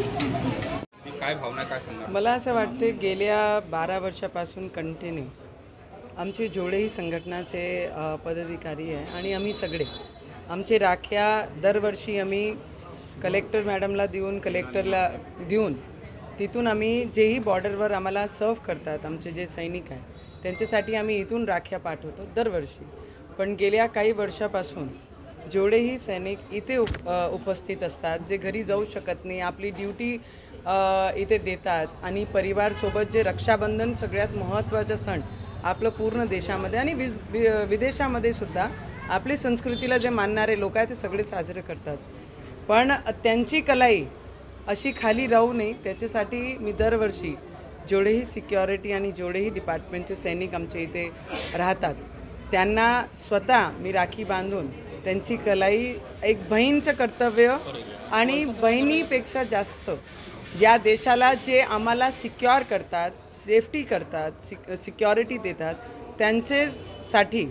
काय भावना काय सांगणार मला असं वाटते गेल्या बारा वर्षापासून कंटिन्यू आमचे जोडेही संघटनाचे पदाधिकारी आहे आणि आम्ही सगळे. आमचे राख्या दरवर्षी आम्ही कलेक्टर मॅडमला देऊन कलेक्टरला देऊन तिथून आम्ही जेही बॉर्डरवर आम्हाला सर्व करतात आमचे जे सैनिक आहे त्यांच्यासाठी आम्ही इथून राख्या पाठवतो दरवर्षी. पण गेल्या काही वर्षापासून जेवढेही सैनिक इथे उप उपस्थित असतात जे घरी जाऊ शकत नाही आपली ड्युटी इथे देतात आणि परिवारसोबत जे रक्षाबंधन सगळ्यात महत्त्वाचा सण आपलं पूर्ण देशामध्ये आणि वि वि- विदेशामध्ये सुद्धा आपली संस्कृतीला जे मानणारे लोक आहेत ते सगळे साजरे करतात. पण त्यांची कलाई अशी खाली राहू नये त्याच्यासाठी मी दरवर्षी जेवढेही सिक्युरिटी आणि जेवढेही डिपार्टमेंटचे सैनिक आमच्या इथे राहतात त्यांना स्वतः मी राखी बांधून त्यांची कलाई एक बहीणचं कर्तव्य आणि बहिणीपेक्षा जास्त या देशाला जे आम्हाला सिक्युअर करतात सेफ्टी करतात सिक सिक्युरिटी देतात त्यांचेसाठी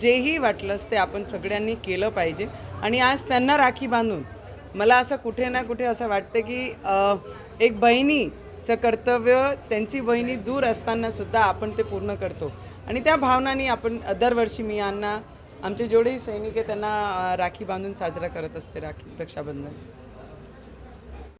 जेही वाटलंच ते आपण सगळ्यांनी केलं पाहिजे. आणि आज त्यांना राखी बांधून मला असं कुठे ना कुठे असं वाटतं की एक बहिणीचं कर्तव्य त्यांची बहिणी दूर असताना सुद्धा आपण ते पूर्ण करतो. आणि त्या भावनांनी आपण दरवर्षी मी यांना आमचे जेवढेही सैनिक आहे त्यांना राखी बांधून साजरा करत असते राखी रक्षाबंधन.